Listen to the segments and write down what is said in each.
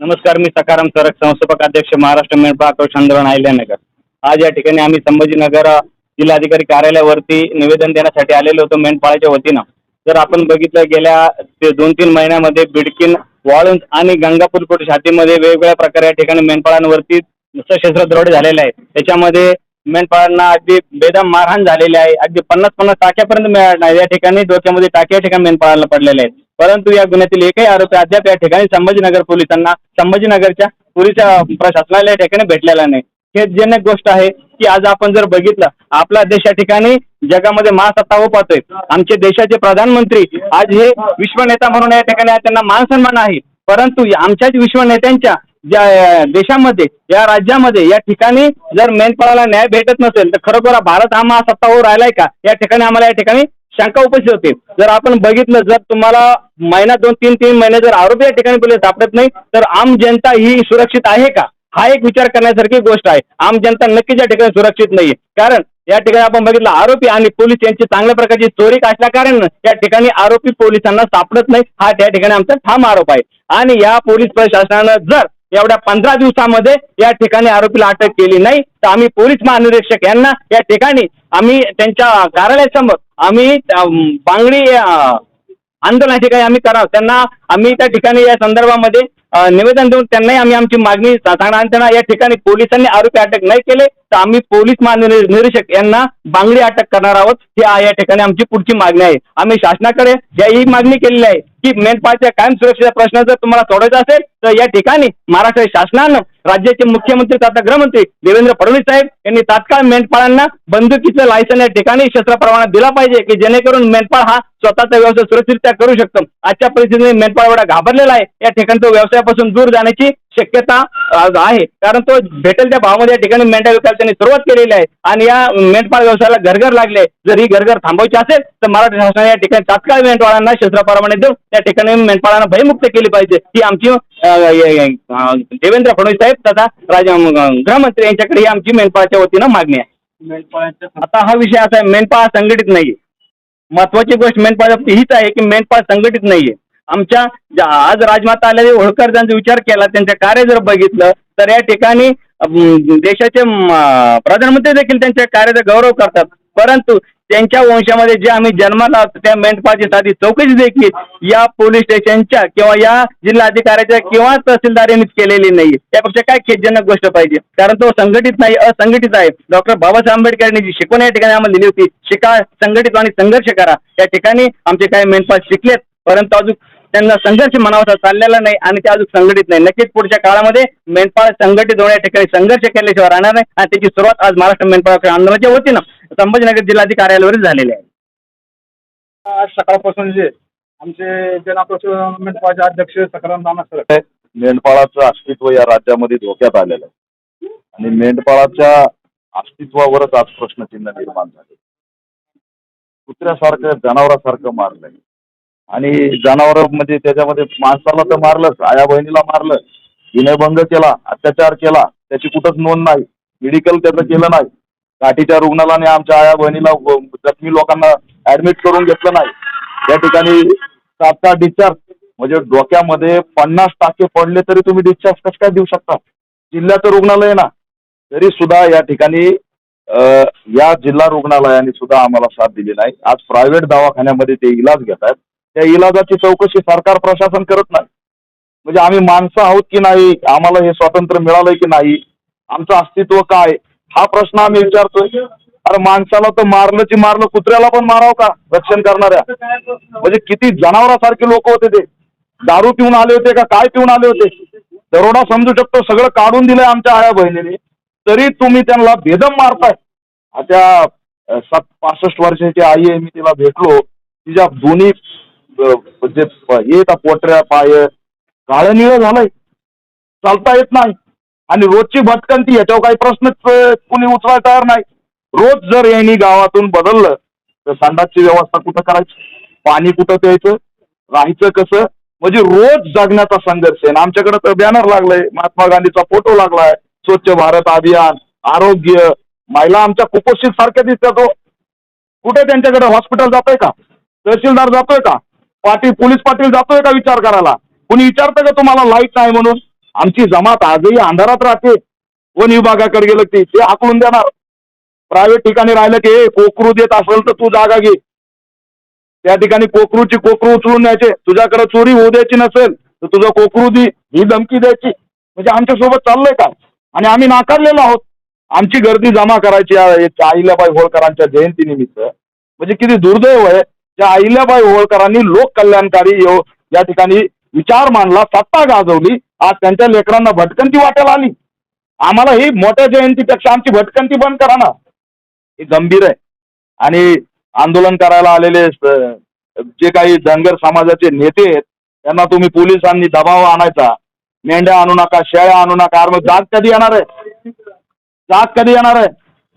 नमस्कार मी सकाराम सरक संस्थापक अध्यक्ष महाराष्ट्र मेंढपाळ आक्रोश आंदोलन अहिल्यानगर आज या ठिकाणी आम्ही संभाजीनगर जिल्हाधिकारी कार्यालयावरती निवेदन देण्यासाठी आलेलो होतो मेंढपाळाच्या वतीनं. जर आपण बघितलं गेल्या ते दोन तीन महिन्यामध्ये बिडकीन वाळुंज आणि गंगापूर पोलीस हातीमध्ये वेगवेगळ्या प्रकारे या ठिकाणी मेंढपाळांवरती सशस्त्र दरोडे झालेले आहे त्याच्यामध्ये मेंढपाळांना अगदी बेदम मारहाण झालेली आहे. अगदी पन्नास पन्नास टाक्यापर्यंत मे- या ठिकाणी डोक्यामध्ये टाक्या ठिकाणी मेंढपाळांना पडलेले आहेत. परंतु या गुन्ह्यातील एकही आरोपी अद्याप या ठिकाणी संभाजीनगर पोलिसांना संभाजीनगरच्या पोलीस प्रशासनाला या ठिकाणी भेटलेला नाही. हे जनक गोष्ट आहे की आज आपण जर बघितलं आपला देश या ठिकाणी जगामध्ये महासत्ता हो पाहतोय आमचे देशाचे प्रधानमंत्री आज हे विश्वनेता म्हणून या ठिकाणी त्यांना मानसन्मान आहे. परंतु आमच्याच विश्व नेत्यांच्या ज्या देशामध्ये या राज्यामध्ये या ठिकाणी जर मेनपाळाला न्याय भेटत नसेल तर खरोखर भारत हा महासत्ता हो राहिलाय का? या ठिकाणी आम्हाला या ठिकाणी शंका उपस्थित होते. जर आपण बघितलं जर तुम्हाला महिना दोन तीन तीन महिने जर आरोपी या ठिकाणी पोलीस सापडत नाही तर आम जनता ही सुरक्षित आहे का? हा एक विचार करण्यासारखी गोष्ट आहे. आम जनता नक्कीच या ठिकाणी सुरक्षित नाहीये. कारण या ठिकाणी आपण बघितलं आरोपी आणि पोलीस यांची चांगल्या प्रकारची चोरी असल्या कारण या ठिकाणी आरोपी पोलिसांना सापडत नाही. हा त्या ठिकाणी आमचा ठाम आरोप आहे. आणि या पोलीस प्रशासनानं जर एवढ्या पंधरा दिवसामध्ये या ठिकाणी आरोपीला अटक केली नाही. तर आम्ही पोलीस महानिरीक्षक यांना या ठिकाणी आम्ही त्यांच्या कार्यालयासमोर आम्ही बांगडी अं, आंदोलन ठिकाणी आम्ही करावं. त्यांना आम्ही त्या ठिकाणी या संदर्भामध्ये निवेदन देऊन त्यांनाही आम्ही आमची मागणी सांगणार. आणि त्यांना या ठिकाणी पोलिसांनी आरोपी अटक नाही केले तर आम्ही पोलीस महानिरीक्षक यांना बांगडी अटक करणार आहोत. ही या ठिकाणी आमची पुढची मागणी आहे. आम्ही शासनाकडे या- ही मागणी केलेली आहे की मेंढपाळच्या कायम सुरक्षेचा प्रश्न जर तुम्हाला सोडायचा असेल तर या ठिकाणी महाराष्ट्र शासनानं राज्याचे मुख्यमंत्री तथा गृहमंत्री देवेंद्र फडणवीस साहेब यांनी तात्काळ मेंढपाळांना बंदुकीचं लायसन या ठिकाणी शस्त्र परवाना दिला पाहिजे की जेणेकरून मेंढपाळ हा स्वतःचा व्यवसाय सुरक्षितरित्या करू शकतो. आजच्या परिस्थितीने मेंढपाळ एवढा घाबरलेला आहे या ठिकाणी तो व्यवसाय व्यवसायापासून दूर जाण्याची शक्यता आहे. कारण तो भेटेल त्या भावामध्ये या ठिकाणी मेंढ्या व्यवसायाला त्यांनी सुरुवात केलेली आहे. आणि या मेंढपाळ व्यवसायाला घरघर लागले. जर ही घरघर थांबवायची असेल तर मराठी शासनाने या ठिकाणी तात्काळ मेंढपाळांना शस्त्र देऊन त्या ठिकाणी मेंढपाळांना भयमुक्त केली पाहिजे. ही आमची देवेंद्र फडणवीस साहेब तथा राज गृहमंत्री यांच्याकडे ही आमची मेंढपाळाच्या वतीनं मागणी आहे. आता हा विषय असा आहे मेंढपाळ संघटित नाहीये. महत्वाची गोष्ट मेंढपाळ हीच आहे की मेंढपाळ संघटित नाहीये. आमच्या ज्या- आज राजमाता आल्या होळकर त्यांचा विचार केला त्यांचे कार्य जर बघितलं तर या ठिकाणी देशाचे प्रधानमंत्री देखील त्यांच्या कार्याचा गौरव करतात. परंतु त्यांच्या वंशामध्ये जे आम्ही जन्माला आहोत, त्या मेंढपाची साधी चौकशी देखील या पोलीस स्टेशनच्या किंवा या जिल्हाधिकाऱ्याच्या किंवा तहसीलदार यांनीच केलेली नाही. त्यापेक्षा काय खेदजनक गोष्ट पाहिजे? कारण तो संघटित नाही असंघटित आहे. डॉक्टर बाबासाहेब आंबेडकर यांनी जी शिकवण या ठिकाणी आम्हाला दिली होती शिका संघटित आणि संघर्ष करा. या ठिकाणी आमचे काही मेंढपाल शिकलेत परंतु अजून त्यांना संघर्ष म्हणावा चाललेला नाही आणि ते अजून संघटित नाही. नक्कीच पुढच्या काळामध्ये मेंढपाळ संघटित होण्या ठिकाणी संघर्ष केल्याशिवाय राहणार नाही आणि त्याची सुरुवात आज महाराष्ट्र मेंढपाळ आंदोलनाच्या वतीनं संभाजीनगर जिल्हाधिकारी कार्यालयावर झालेली आहे. आज सकाळपासून जे आमचे जनाक्रोश मेंढपाळाचे अध्यक्ष सकाराम नाना सर मेंढपाळाचं अस्तित्व या राज्यामध्ये धोक्यात आलेलं आहे. आणि मेंढपाळाच्या अस्तित्वावरच आज प्रश्नचिन्ह निर्माण झाले. कुत्र्यासारखं जनावरासारखं मारलंय. आणि जनावर म्हणजे त्याच्यामध्ये माणसाला तर मारलंच आया बहिणीला मारलं विनयभंग केला अत्याचार केला त्याची कुठंच नोंद नाही मेडिकल त्याचं केलं नाही. काठीच्या रुग्णालयाने आमच्या आया बहिणीला जखमी लोकांना ऍडमिट करून घेतलं नाही. त्या ठिकाणी तात्काळ डिस्चार्ज म्हणजे डोक्यामध्ये पन्नास टाके पडले तरी तुम्ही डिस्चार्ज कसं काय देऊ शकता? जिल्ह्याचं रुग्णालय ना तरी सुद्धा या ठिकाणी या जिल्हा रुग्णालयाने सुद्धा आम्हाला साथ दिली नाही. आज प्रायव्हेट दवाखान्यामध्ये ते इलाज घेतात त्या इलाजाची चौकशी सरकार प्रशासन करत नाही. म्हणजे आम्ही माणसं आहोत की नाही आम्हाला हे स्वातंत्र्य मिळालंय की नाही आमचं अस्तित्व काय? हा प्रश्न आम्ही विचारतोय. अरे माणसाला तर मारलं की मारलं कुत्र्याला पण माराव का रक्षण करणाऱ्या? म्हणजे किती जनावरासारखे लोक होते ते. दारू पिऊन आले होते का काय पिऊन आले होते? दरोडा समजू शकतो सगळं काढून दिलंय आमच्या आया बहिणीने. तरी तुम्ही त्यांना बेदम मारताय. आता सात पासष्ट वर्षाची आई आहे मी तिला भेटलो. तिच्या दोन्ही म्हणजे हे येतात पोटऱ्या पाय काळं झालंय. चालता येत नाही. आणि रोजची भटकंती याच्यावर काही प्रश्नच कुणी उचलाय तयार नाही. रोज जर यांनी गावातून बदललं तर संडासची व्यवस्था कुठं करायची? पाणी कुठं प्यायचं? राहायचं कसं? म्हणजे रोज जगण्याचा संघर्ष आहे. आमच्याकडे तर बॅनर लागलाय. महात्मा गांधीचा फोटो लागलाय. स्वच्छ भारत अभियान आरोग्य महिला आमच्या कुपोषित सारख्या दिसतात हो. कुठे त्यांच्याकडे हॉस्पिटल जातोय का? तहसीलदार जातोय का? पाटील पोलीस पाटील जातोय का विचार करायला? कुणी विचारतं का तुम्हाला लाइट नाही म्हणून? आमची जमात आजही अंधारात राहते. वन विभागाकडे गेलं ते ते आकलून देणार. प्रायव्हेट ठिकाणी राहिलं की "ए, कोकरू देत असेल तर तू जागा घे. त्या ठिकाणी कोकरूची कोकरू उचलून न्यायचे. तुझ्याकडे चोरी होऊ द्यायची नसेल तर तुझं कोकरू दी ही धमकी द्यायची. म्हणजे आमच्यासोबत चाललंय का? आणि आम्ही नाकारलेलो आहोत. आमची गर्दी जमा करायची अहिल्याबाई होळकरांच्या जयंतीनिमित्त. म्हणजे किती दुर्दैव आहे. त्या अहिल्याबाई होळकरांनी लोक कल्याणकारी यो- या ठिकाणी विचार मांडला सत्ता गाजवली आज त्यांच्या लेकरांना भटकंती वाटायला आली. आम्हाला ही मोठ्या जयंतीपेक्षा आमची भटकंती बंद करा ना. हे गंभीर आहे. आणि आंदोलन करायला आलेले जे काही धनगर समाजाचे नेते आहेत त्यांना तुम्ही पोलिसांनी दबाव आणायचा. मेंढ्या आणू नका शेळ्या आणू नका अरे मग जात कधी येणार आहे? जात कधी येणार आहे?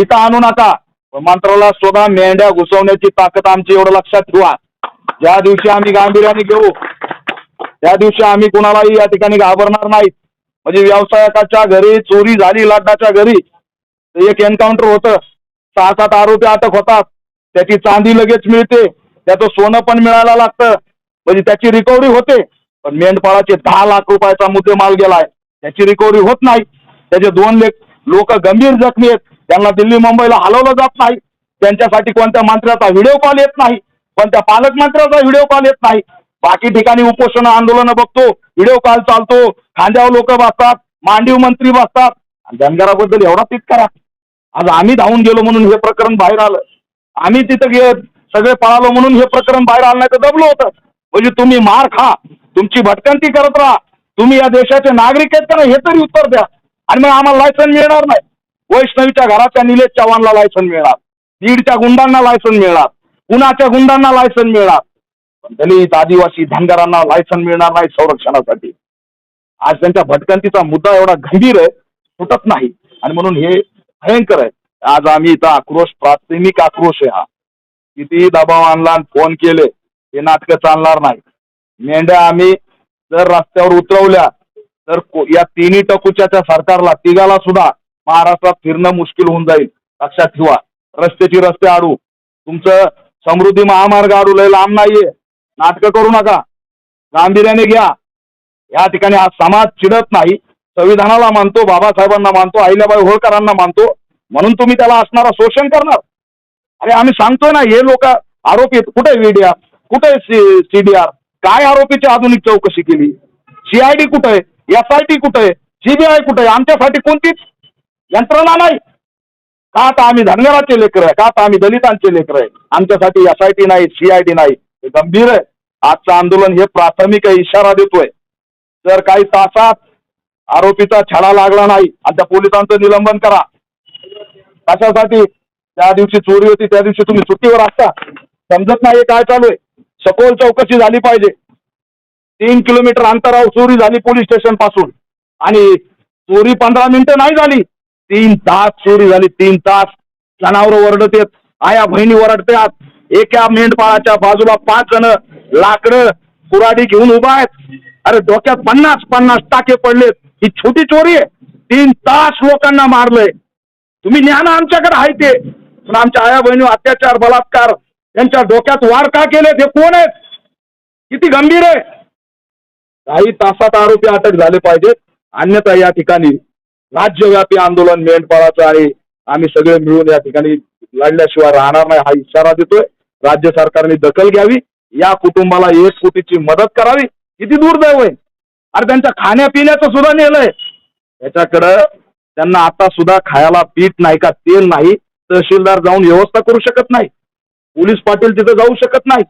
इथं आणू नका. मंत्राला स्वतः मेंढ्या घुसवण्याची ताकद आमची एवढं लक्षात ठेवा. ज्या दिवशी आम्ही गांभीर्याने घेऊ त्या दिवशी आम्ही कुणालाही या ठिकाणी घाबरणार नाही. म्हणजे व्यावसायिकाच्या घरी चोरी झाली लाटाच्या घरी एक एन्काउंटर होतं. सहा सात आरोपी अटक होतात. त्याची चांदी लगेच मिळते. त्याचं सोनं पण मिळायला लागतं. म्हणजे त्याची रिकव्हरी होते. पण मेंढपाळाचे दहा लाख रुपयाचा मुद्देमाल गेलाय. त्याची रिकव्हरी होत नाही. त्याचे दोन लेख लोक गंभीर जखमी आहेत. त्यांना दिल्ली मुंबईला हलवलं जात नाही. त्यांच्यासाठी कोणत्या मंत्र्याचा व्हिडिओ कॉल येत नाही कोणत्या पालकमंत्र्याचा व्हिडिओ कॉल येत नाही. बाकी ठिकाणी उपोषण आंदोलन बघतो व्हिडिओ कॉल चालतो खांद्यावर लोक बसतात मांडीव मंत्री बसतात. आणि धनगराबद्दल एवढा तितकारा आज आम्ही धावून गेलो म्हणून हे प्रकरण बाहेर आलं. आम्ही तिथं गे सगळे पळालो म्हणून हे प्रकरण बाहेर आलं नाही तर दबलं होतं. म्हणजे तुम्ही मार खा तुमची भटकंती करत राहा. तुम्ही या देशाचे नागरिक आहेत का नाही हे तरी उत्तर द्या. आणि मग आम्हाला लायसन मिळणार नाही. वैष्णवीच्या घराच्या निलेश चव्हाणला लायसन मिळणार. बीडच्या गुंडांना लायसन मिळणार. पुण्याच्या गुंडांना लायसन मिळणार. पण दलित आदिवासी धनगरांना लायसन मिळणार नाही संरक्षणासाठी. आज त्यांच्या भटकंतीचा मुद्दा एवढा गंभीर आहे सुटत नाही. आणि म्हणून हे भयंकर आहे. आज आम्ही इथं आक्रोश प्राथमिक आक्रोश आहे हा. कितीही दबाव आणला आणि फोन केले हे नाटकं चालणार नाही. मेंढ्या आम्ही जर रस्त्यावर उतरवल्या तर या तिन्ही टकुच्याच्या सरकारला तिघाला सुद्धा महाराष्ट्रात फिरणं मुश्किल होऊन जाईल. लक्षात ठेवा. रस्त्याची रस्ते आडू. तुमचं समृद्धी महामार्ग आडू. लय लांब नाहीये. नाटकं करू नका. गांभीर्याने घ्या. या ठिकाणी हा समाज चिडत नाही. संविधानाला मानतो बाबासाहेबांना मानतो अहिल्याबाई होळकरांना मानतो. म्हणून तुम्ही त्याला असणारा शोषण करणार. अरे आम्ही सांगतोय ना हे लोक आरोपी आहेत. कुठे व्हीडीआर कुठे सीडीआर काय आरोपीची आधुनिक चौकशी केली? सीआयडी कुठे? आहे एस आय टी कुठे? आहे सीबीआय कुठे? आहे आमच्यासाठी कोणतीच यंत्रणा नाही का आता आम्ही धनगराचे लेकर आहे? का आता आम्ही दलितांचे लेकर आहे? आमच्यासाठी एस आय टी नाही सीआयडी नाही. हे गंभीर आहे. आजचं आंदोलन हे प्राथमिक आहे, इशारा देतोय. जर काही तासात आरोपीचा छडा लागला नाही आणि त्या पोलिसांचं निलंबन करा. कशासाठी? त्या दिवशी चोरी होती त्या दिवशी तुम्ही सुट्टीवर असता. समजत नाही काय चालू आहे. सखोल चौकशी झाली पाहिजे. तीन किलोमीटर अंतरावर चोरी झाली पोलीस स्टेशनपासून आणि चोरी पंधरा मिनिटं नाही झाली. तीन तास चोरी झाली तीन तास जनावर ओरडत येत आया बहिणी ओरडतात एका मेंढपाळाच्या बाजूला पाच जण लाकडं कुराडी घेऊन उभा आहेत. अरे डोक्यात पन्नास पन्नास टाके पडलेत. ही छोटी चोरी आहे. तीन तास लोकांना मारलंय. तुम्ही ज्ञान आमच्याकडे आहे ते. पण आमच्या आया बहिणी अत्याचार बलात्कार त्यांच्या डोक्यात वार का केले ते कोण आहेत? किती गंभीर आहे. काही तासात आरोपी अटक झाले पाहिजेत. अन्यथा या ठिकाणी राज्यव्यापी आंदोलन मेंढपाळाचं आणि आम्ही सगळे मिळून या ठिकाणी लढल्याशिवाय राहणार नाही हा इशारा देतोय. राज्य सरकारने दखल घ्यावी. या कुटुंबाला एक कोटीची मदत करावी. किती दुर्दैव आहे. अरे त्यांच्या खाण्यापिण्याचं सुद्धा नेलंय याच्याकडं त्यांना आता सुद्धा खायला पीठ नाही का तेल नाही. तहसीलदार जाऊन व्यवस्था करू शकत नाही. पोलीस पाटील तिथं जाऊ शकत नाही.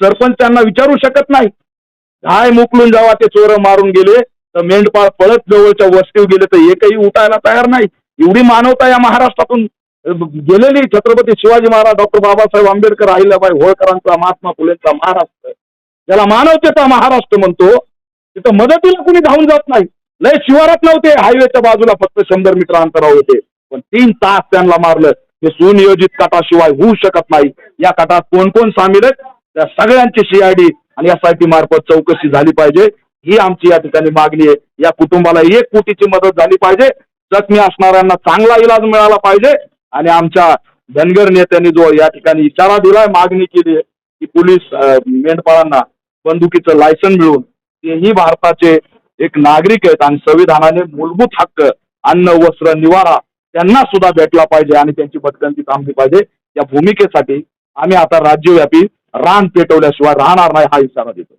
सरपंच त्यांना विचारू शकत नाही. काय मोकलून जावा ते चोर मारून गेले. तर मेंढपाळ पळत जवळच्या वस्तीवर गेले तर एकही उठायला तयार नाही. एवढी मानवता या महाराष्ट्रातून गेलेली छत्रपती शिवाजी महाराज डॉक्टर बाबासाहेब आंबेडकर अहिल्याबाई होळकरांचा महात्मा फुलेंचा महाराष्ट्र. ज्याला मानवतेचा महाराष्ट्र म्हणतो तिथं मदतीला कुणी धावून जात नाही. लय शिवारात नव्हते हायवेच्या बाजूला फक्त शंभर मीटर अंतरावर होते. पण तीन तास त्यांना मारलं. हे सुनियोजित कटाशिवाय होऊ शकत नाही. या कटात कोण कोण सामील आहेत? त्या सगळ्यांची सीआयडी आणि एस आय पी मार्फत चौकशी झाली पाहिजे. ही आमची या ठिकाणी मागणी आहे. या कुटुंबाला एक कोटीची मदत झाली पाहिजे. जखमी असणाऱ्यांना चांगला इलाज मिळाला पाहिजे. आणि आमच्या धनगर नेत्यांनी जो या ठिकाणी इशारा दिलाय मागणी केली आहे की पोलीस मेंढपाळांना बंदुकीचं लायसन मिळून तेही भारताचे एक नागरिक आहेत आणि संविधानाने मूलभूत हक्क अन्न वस्त्र निवारा त्यांना सुद्धा भेटला पाहिजे आणि त्यांची भटकंती थांबली पाहिजे. या भूमिकेसाठी आम्ही आता राज्यव्यापी रान पेटवल्याशिवाय राहणार नाही हा इशारा देतो.